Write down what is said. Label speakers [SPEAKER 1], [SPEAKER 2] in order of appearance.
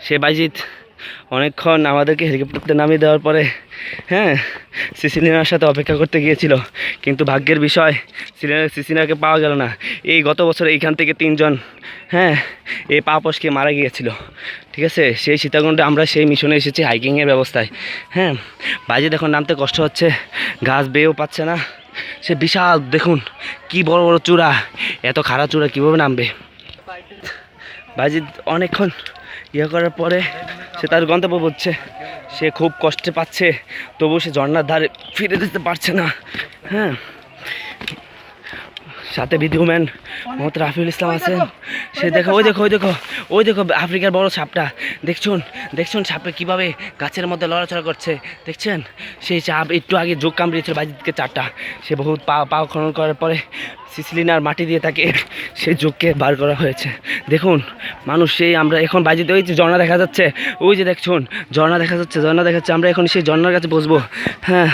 [SPEAKER 1] সে বাইজিৎ অনেকক্ষণ আমাদেরকে হেলিকপ্টারতে নামিয়ে দেওয়ার পরে হ্যাঁ সিসিলিনার সাথে অপেক্ষা করতে গিয়েছিল। কিন্তু ভাগ্যের বিষয়, সিলিনা সিসিনাকে পাওয়া গেল না। এই গত বছর এইখান থেকে তিনজন হ্যাঁ এই পাপসকে মারা গিয়েছিল। ঠিক আছে? সেই সীতাকুণ্ডে আমরা সেই মিশনে এসেছি হাইকিংয়ের ব্যবস্থায়। হ্যাঁ বাইজিৎ এখন নামতে কষ্ট হচ্ছে। গাছ বেয়েও পাচ্ছে না। সে বিশাল, দেখুন, কি বড় বড় চূড়া। এত খাড়া চূড়া কীভাবে নামবে? বাজিদ অনেকক্ষণ ইয়ে করার পরে সে তার গন্তব্য পড়ছে সে খুব কষ্টে পাচ্ছে তবু সে ঝর্নার ধারে ফিরে যেতে পারছে না। হ্যাঁ। সাথে ভিডিওম্যান মোহাম্মদ রাফিউল ইসলাম আছেন সে দেখো ওই দেখো ওই দেখো ওই দেখো আফ্রিকার বড় সাপটা। দেখছুন? দেখছুন সাপে কীভাবে গাছের মধ্যে লড়াচড়া করছে? দেখছেন? সেই সাপ একটু আগে যোগ কামড়িয়েছিল বাজিদকে চারটা। সে বহুত পা পা খনন করার পরে সিসিলিনার মাটি দিয়ে তাকে সেই যোগকে বার করা হয়েছে। দেখুন মানুষ সেই আমরা এখন বাজিতে ওই যে ঝর্ণা দেখা যাচ্ছে ওই যে দেখছুন ঝর্ণা দেখা যাচ্ছে ঝর্ণা দেখা যাচ্ছে আমরা এখন সেই ঝর্ণার কাছে বসবো। হ্যাঁ